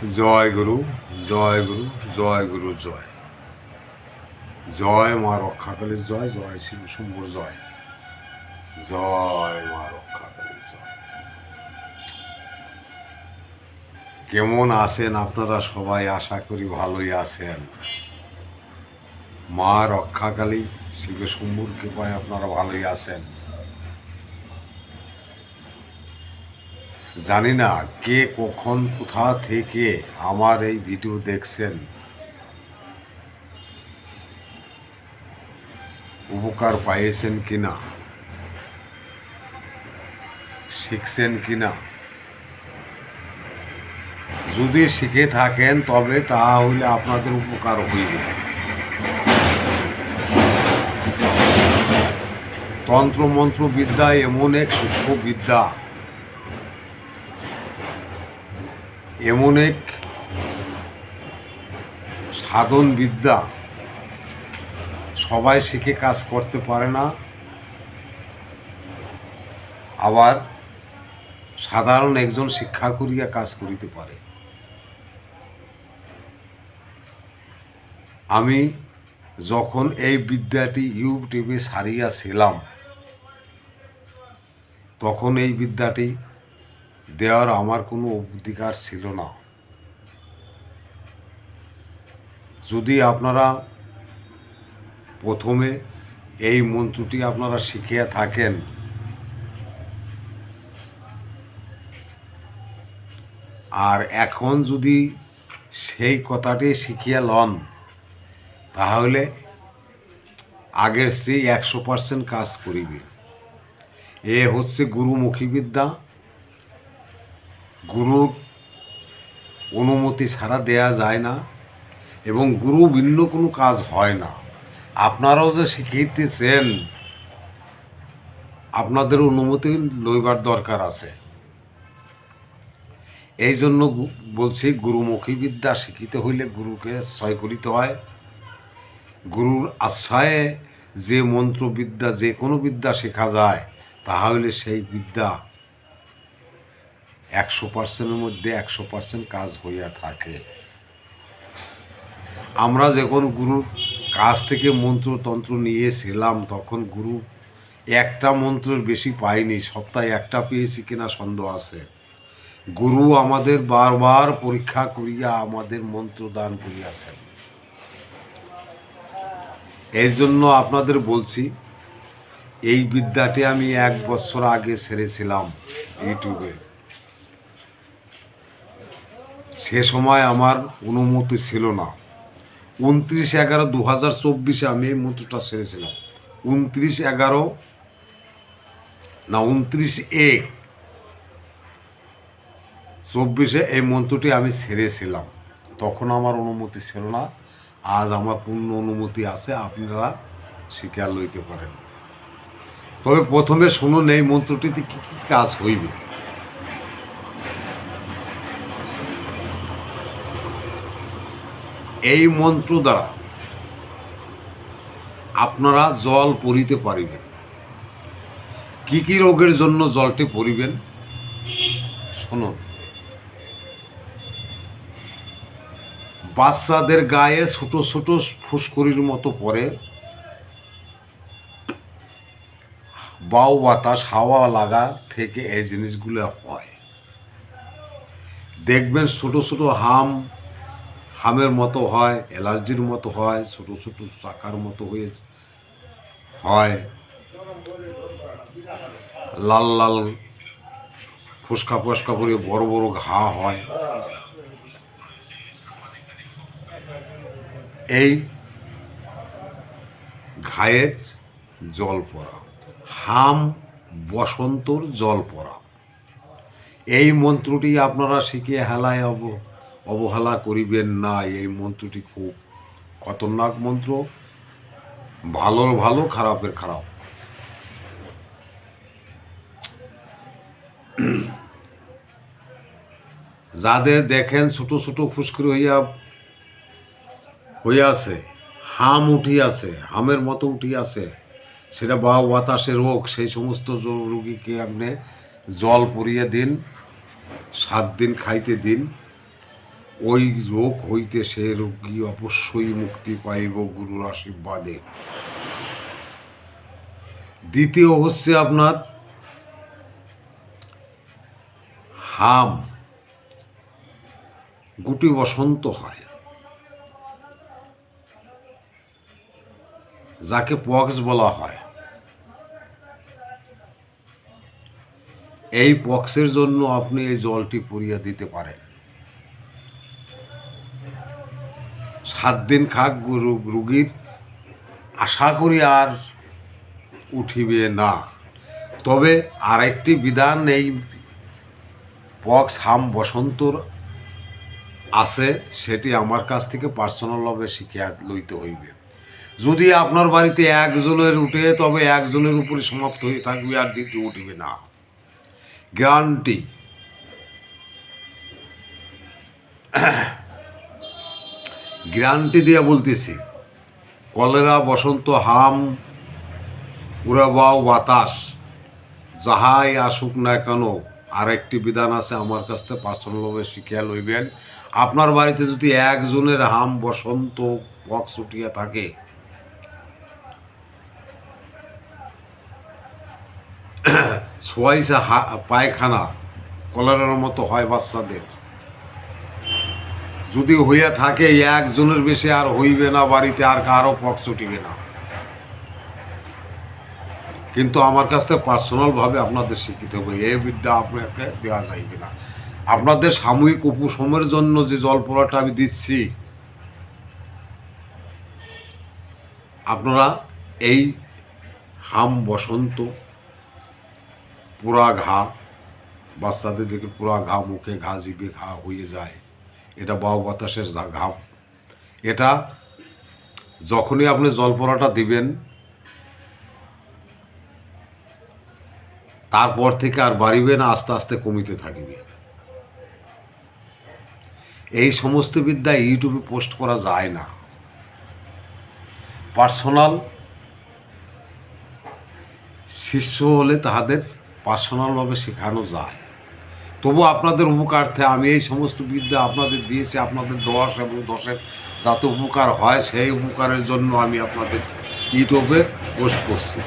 জয় গুরু জয় গুরু জয় গুরু, জয়। জয় মা রক্ষাকালীর জয় জয় শিব শম্ভুর জয়। জয় মা রক্ষাকালীর জয়। কেমন আছেন আপনারা সবাই? আশা করি ভালোই আছেন। মা রক্ষাকালী শিব শম্ভুর কৃপায় আপনারা ভালোই আছেন। জানি না কে কখন কোথা থেকে আমার এই ভিডিও দেখছেন। উপকার পাইয়েছেন কিনা? শিখছেন কিনা? যদি শিখে থাকেন, তবে তাহলে আপনাদের উপকার হইবে। তন্ত্রমন্ত্র বিদ্যা এমন এক সূক্ষ্ম বিদ্যা এমন এক সাধন বিদ্যা সবাই শিখে কাজ করতে পারে না। আবার সাধারণ একজন শিক্ষা করিয়া কাজ করিতে পারে। আমি যখন এই বিদ্যাটি ইউটিউবে সারিয়াছিলাম তখন এই বিদ্যাটি দেওয়ার আমার কোনো অধিকার ছিল না। যদি আপনারা প্রথমে এই মন্ত্রটি আপনারা শিখিয়া থাকেন, আর এখন যদি সেই কথাটি শিখিয়া লন, তাহলে আগের সেই একশো পার্সেন্ট কাজ করিবে। এ হচ্ছে গুরুমুখী বিদ্যা। গুরুর অনুমতি ছাড়া দেয়া যায় না এবং গুরু ভিন্ন কোনো কাজ হয় না। আপনারাও যে শিখিতেছেন আপনাদের অনুমতি লইবার দরকার আছে। এই জন্য বলছি গুরুমুখী বিদ্যা শিখিতে হইলে গুরুকে আশ্রয় করিতে হয়। গুরুর আশ্রয়ে যে মন্ত্রবিদ্যা, যে কোনো বিদ্যা শেখা যায় তাহলে সেই বিদ্যা একশো পার্সেন্টের মধ্যে একশো পার্সেন্ট কাজ হইয়া থাকে। আমরা যখন গুরুর কাছ থেকে মন্ত্রতন্ত্র নিয়েছিলাম তখন গুরু একটা মন্ত্রের বেশি পাইনি সপ্তাহে একটা পেয়েছি কিনা সন্দেহ আছে। গুরু আমাদের বারবার পরীক্ষা করিয়া আমাদের মন্ত্র দান করিয়াছেন। এই জন্য আপনাদের বলছি, এই বিদ্যাটি আমি এক বছর আগে ছেড়েছিলাম ইউটিউবে। সে সময় আমার অনুমতি ছিল না। উনত্রিশ এগারো দু হাজার চব্বিশে আমি এই মন্ত্রটা সেরেছিলাম। উনত্রিশ এগারো না, উনত্রিশ এক চব্বিশে এই মন্ত্রটি আমি সেরেছিলাম। তখন আমার অনুমতি ছিল না। আজ আমার পূর্ণ অনুমতি আছে, আপনারা শিকার লইতে পারেন। তবে প্রথমে শুনুন এই মন্ত্রটিতে কী কী কাজ হইবে। এই মন্ত্র দ্বারা আপনারা জল পরিতে পারিবেন। কি কি রোগের জন্য জলটি পরিবেন? শুনুন। বাচ্চাদের গায়ে ছোট ছোট ফুসকুরির মতো পরে বাউ বাতাস, হাওয়া লাগা থেকে এই জিনিসগুলো হয়। দেখবেন ছোট ছোট হাম হামের মতো হয়, অ্যালার্জির মতো হয়, ছোট ছোট চাকার মতো হয়ে হয়। লাল লাল ফুসকা ফুসকা করে বড় বড় ঘা হয়। এই ঘায়ের জল পড়া, হাম বসন্তর জল পড়া। এই মন্ত্রটি আপনারা শিখে হেলায় অব অবহেলা করিবেন না, এই মন্ত্রটি খুব খতরনাক মন্ত্র। ভালোর ভালো, খারাপের খারাপ। যাদের দেখেন ছোট ছোট ফুসকুরি হইয়া হইয়াছে হাম উঠিয়াছে হামের মতো উঠিয়াছে সেটা বা বাতাসে রোগ, সেই সমস্ত রোগীকে আপনি জল পরিয়ে দিন, সাত দিন খাইতে দিন। ওই রোগ হইতে সে রোগী অবশ্যই মুক্তি পাইব গুরুর আশীর্বাদে। দ্বিতীয় হচ্ছে আপনার হাম। গুটি বসন্ত হয়। যাকে পক্স বলা হয়। এই পক্সের জন্য আপনি এই জলটি পুড়িয়ে দিতে পারেন। সাত দিন খাক রুগীর, আশা করি আর উঠিবে না। তবে আরেকটি বিধান এই পক্স হাম বসন্তর আছে, সেটি আমার কাছ থেকে পার্সোনালভাবে শিখিয়া লইতে হইবে। যদি আপনার বাড়িতে একজনের উঠে, তবে একজনের উপরে সমাপ্ত হয়ে থাকবে আর দ্বিতীয় উঠবে না। গ্যারান্টি গ্যারান্টি দিয়ে বলতেছি, কলেরা, বসন্ত, হাম উড়াবাও বাতাস, যাহাই আসুক না কেন, আরেকটি বিধান আছে আমার কাছ থেকে পার্সোনালভাবে শিখিয়া লইবেন। আপনার বাড়িতে যদি একজনের হাম, বসন্ত পক্স উঠিয়া থাকে সোয়াইসা পায়খানা, কলেরার মতো হয় বাচ্চাদের যদি হইয়া থাকে, একজনের বেশি আর হইবে না, বাড়িতে আর কারও পক্স উঠিবে না। কিন্তু আমার কাছ থেকে পার্সোনালভাবে আপনাদের শিক্ষিত হবে এই বিদ্যা আপনাকে দেওয়া যাইবে না। আপনাদের সাময়িক উপশমের জন্য যে জল পোড়াটা আমি দিচ্ছি, আপনারা এই হাম বসন্ত, পুরা ঘা, বাচ্চাদের দেখে পুরা ঘা মুখে ঘা, জিভে ঘা হয়ে যায়। এটা বাউ বাতাসের যা- ঘা এটা যখনই আপনি জল পোড়াটা দিবেন, তারপর থেকে আর বাড়িবে না, আস্তে আস্তে কমিতে থাকবে। এই সমস্ত বিদ্যা ইউটিউবে পোস্ট করা যায় না। পার্সোনাল শিষ্য হলে তাহাদের পার্সোনালভাবে শেখানো যায়। তবু আপনাদের উপকার্থে আমি এই সমস্ত বিদ্যা আপনাদের দিয়েছি, আপনাদের দশ এবং দশের যাতে উপকার হয়, সেই উপকারের জন্য আমি আপনাদের ইউটিউবে পোস্ট করছি।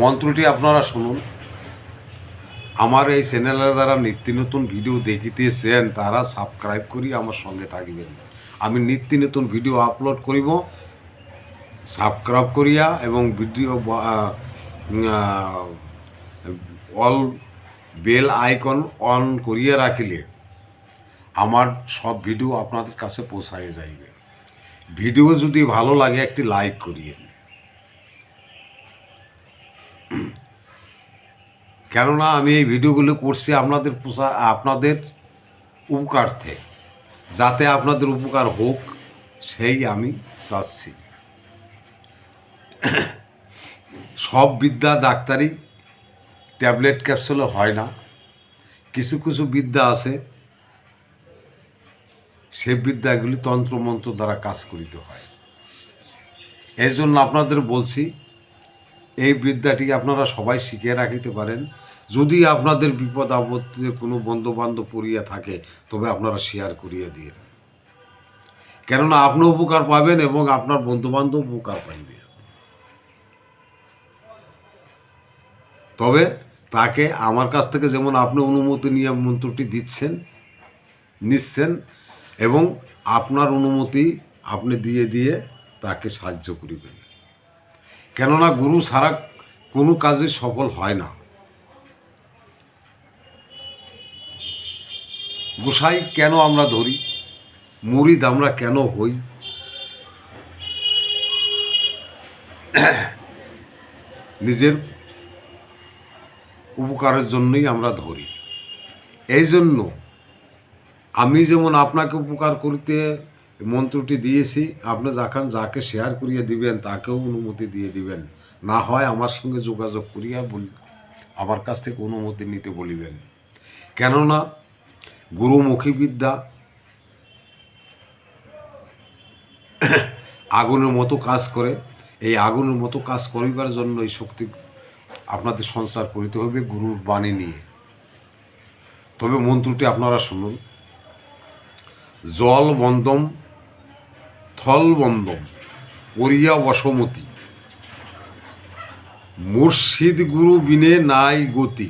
মন্ত্রটি আপনারা শুনুন। আমার এই চ্যানেলের দ্বারা নিত্য নতুন ভিডিও দেখিতেছেন, তারা সাবস্ক্রাইব করি আমার সঙ্গে থাকবেন। আমি নিত্য নতুন ভিডিও আপলোড করিব সাবস্ক্রাইব করিয়া এবং video all bell icon on করিয়া রাখিলে আমার সব ভিডিও আপনাদের কাছে পৌঁছায় যাইবে। ভিডিও যদি ভালো লাগে একটি লাইক করিয়ে। কেননা আমি এই ভিডিওগুলো করছি আপনাদের পোষা, আপনাদের উপকার্থে যাতে আপনাদের উপকার হোক, সেই আমি চাচ্ছি। সব বিদ্যা ডাক্তারি ট্যাবলেট ক্যাপসুলে হয় না। কিছু কিছু বিদ্যা আছে, সে বিদ্যাগুলি তন্ত্রমন্ত্র দ্বারা কাজ করিতে হয়। এই জন্য আপনাদের বলছি, এই বিদ্যাটি আপনারা সবাই শিখে রাখিতে পারেন। যদি আপনাদের বিপদ আপত্তিতে কোনো বন্ধু বান্ধব পড়িয়া থাকে, তবে আপনারা শেয়ার করিয়া দিয়ে কেননা আপনি উপকার পাবেন এবং আপনার বন্ধু বান্ধব উপকার পাইবে। তবে তাকে আমার কাছ থেকে যেমন আপনি অনুমতি নিয়ে মন্ত্রটি দিচ্ছেন, নিচ্ছেন এবং আপনার অনুমতি আপনি দিয়ে দিয়ে তাকে সাহায্য করিবেন। কেননা গুরু ছাড়া কোনো কাজে সফল হয় না। গোসাই কেন আমরা ধরি? মুরিদ আমরা কেন হই? নিজের উপকারের জন্যই আমরা ধরি। এই জন্য আমি যেমন আপনাকে উপকার করতে মন্ত্রটি দিয়েছি, আপনি যখন যাকে শেয়ার করিয়ে দিবেন, তাকেও অনুমতি দিয়ে দিবেন। না হয় আমার সঙ্গে যোগাযোগ করিয়া বল, আমার কাছ থেকে অনুমতি নিতে বলিবেন। কেননা গুরুমুখী বিদ্যা আগুনের মতো কাজ করে। এই আগুনের মতো কাজ করিবার জন্য এই শক্তি আপনাদের সংসার করিতে হবে গুরুর বাণী নিয়ে। তবে মন্ত্রটি আপনারা শুনুন। জল বন্দম, থল বন্দম পরিয়া বসমতি মুর্শিদ গুরু বিনে নাই গতি।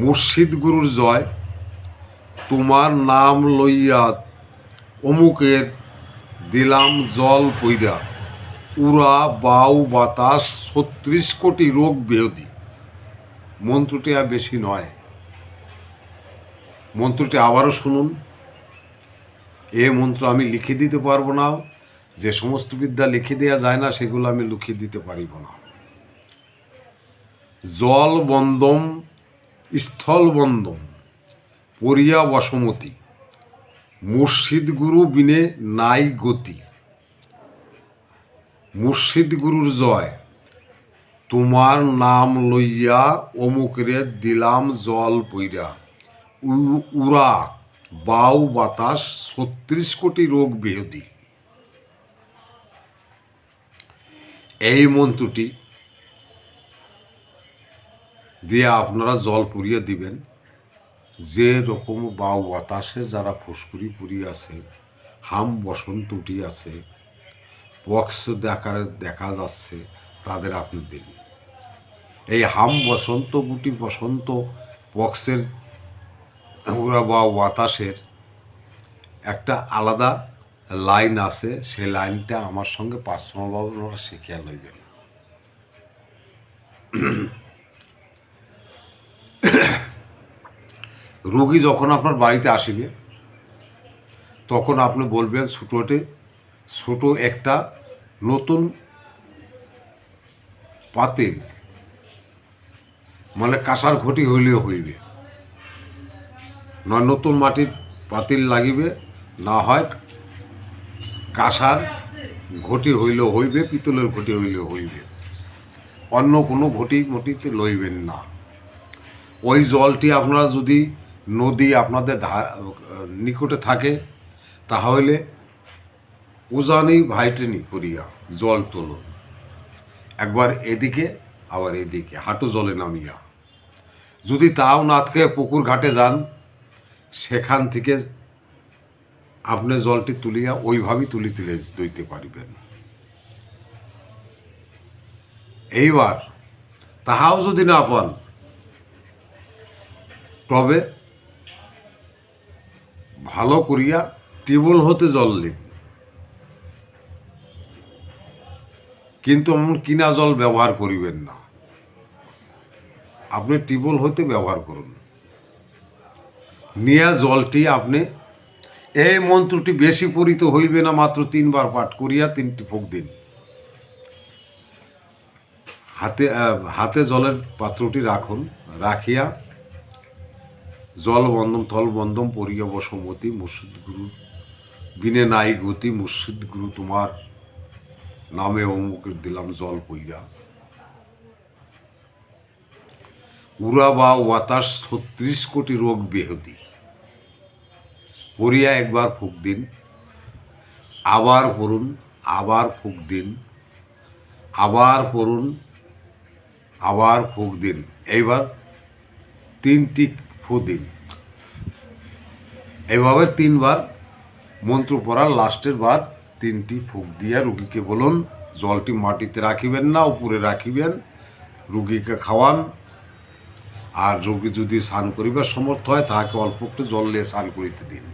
মুর্শিদ গুরুর জয়, তোমার নাম লইয়া অমুকের দিলাম জল পইরা। উড়া, বাউ, বাতাস, ছত্রিশ কোটি রোগ বেহদি মন্ত্রটি আর বেশি নয়। মন্ত্রটি আবারও শুনুন। এ মন্ত্র আমি লিখে দিতে পারব না। যে সমস্ত বিদ্যা লিখে দেওয়া যায় না, সেগুলো আমি লিখে দিতে পারিব না। জল বন্দম, স্থল বন্দম, পরিয়া বসমতি মুর্শিদ গুরু বিনে নাই গতি। মুর্শিদ গুরুর জয়। তোমার নাম লইয়া অমুকরে দিলাম জল পইরা। উড়া বাউ বাতাস, ছত্রিশ কোটি রোগ বেহদি এই মন্ত্রটি দিয়ে আপনারা জল পুড়িয়ে দিবেন। যে রকম বাউ বাতাসে যারা ফুসকুরি পুরি আছে হাম বসন্ত উঠি আছে পক্স দেখা দেখা যাচ্ছে, তাদের আপনি দিন এই হাম বসন্ত, গুটি বসন্ত পক্সের উড়া বা বাতাসের একটা আলাদা লাইন আছে সেই লাইনটা আমার সঙ্গে পার্সোনালভাবে ওরা শিখিয়া লইবেন রোগী যখন আপনার বাড়িতে আসিবে, তখন আপনি বলবেন ছোটোটে ছোট একটা নতুন পাতিল মানে কাঁসার ঘটি হইলেও হইবে। নয় নতুন মাটির পাতিল লাগিবে, না হয় কাঁসার ঘটি হইলেও হইবে, পিতলের ঘটি হইলেও হইবে। অন্য কোনো ঘটি মটিতে লইবেন না। ওই জলটি আপনারা যদি নদী আপনাদের নিকটে থাকে, তাহলে উজানি ভাইটেনি করিয়া জল তুলুন একবার এদিকে, আবার এদিকে, হাঁটু জলে নামিয়া। যদি তাও না থাকে পুকুর ঘাটে যান, সেখান থেকে আপনি জলটি তুলিয়া ওইভাবেই তুলি তুলে দইতে পারিবেন। এইবার তাহাও যদি না পান, তবে ভালো করিয়া টিউবওয়েল হতে জল দিন। কিন্তু এমন কিনা জল ব্যবহার করিবেন না। আপনি টিউবওয়েল হইতে ব্যবহার করুন। নিয়া জলটি আপনি, এই মন্ত্রটি বেশি পরিত হইবে না মাত্র তিনবার পাঠ করিয়া তিনটি ফুক দিন। হাতে হাতে জলের পাত্রটি রাখুন, রাখিয়া জল বন্দম থল বন্দম পরিয়া বসমতি মুর্শিদ গুরু বিনে নাই গতি মুর্শিদ গুরু তোমার নামে অমুকের দিলাম জল পইরা। উড়া বা বাতাস ছত্রিশ কোটি রোগ বেহতি পড়িয়া একবার ফুক দিন, আবার পড়ুন, আবার ফুক দিন, আবার পড়ুন, আবার ফুক দিন। এইবার তিনটি ফু দিন। এভাবে তিনবার মন্ত্র পড়ার লাস্টের বার তিনটি ফুক দিয়া রুগীকে বলুন, জলটি মাটিতে রাখিবেন না, উপরে রাখিবেন, রুগীকে খাওয়ান। আর রোগী যদি স্নান করিবার সমর্থ হয়, তাহাকে অল্প একটু জল নিয়ে স্নান করিতে দিন।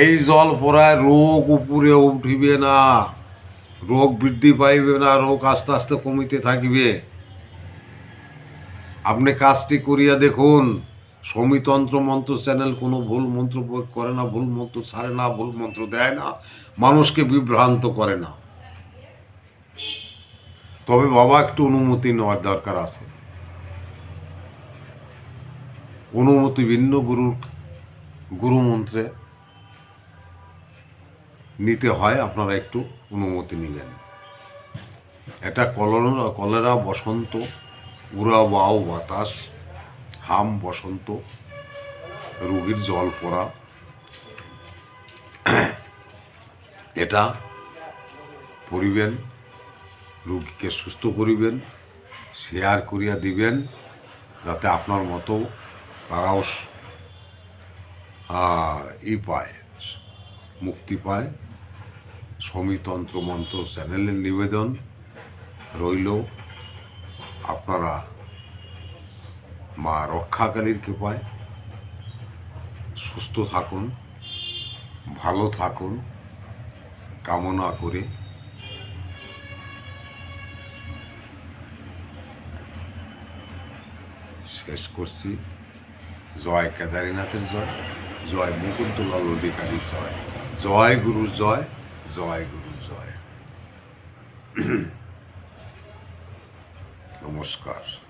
এই জল পড়ায় রোগ উপরে উঠিবে না, রোগ বৃদ্ধি পাইবে না, রোগ আস্তে আস্তে কমিতে থাকিবে। আপনি কাজটি করিয়া দেখুন সমিতন্ত্র মন্ত্র চ্যানেল, কোনো ভুল মন্ত্র প্রয়োগ করে না, ভুল মন্ত্র ছাড়ে না, ভুল মন্ত্র দেয় না, মানুষকে বিভ্রান্ত করে না। তবে বাবা, একটু অনুমতি নেওয়ার দরকার আছে। অনুমতি ভিন্ন গুরুর, গুরু মন্ত্রে নিতে হয়, আপনারা একটু অনুমতি নেবেন। এটা কলরা, কলেরা, বসন্ত, উড়া, বাও, বাতাস হাম বসন্ত, রোগীর জল পড়া। এটা পড়িবেন, রুগীকে সুস্থ করিবেন, শেয়ার করিয়া দিবেন, যাতে আপনার মতো তারাও ই পায়, মুক্তি পায়। সমিতন্ত্র মন্ত্র চ্যানেলের নিবেদন রইল। আপনারা মা রক্ষাকালীর কৃপায় সুস্থ থাকুন, ভালো থাকুন, কামনা করে। শেষ করছি। জয় কেদারীনাথের জয় জয় মুকুন্দলাল অধিকারীর জয়। জয় গুরুর জয় জয় গুরুর জয়। নমস্কার।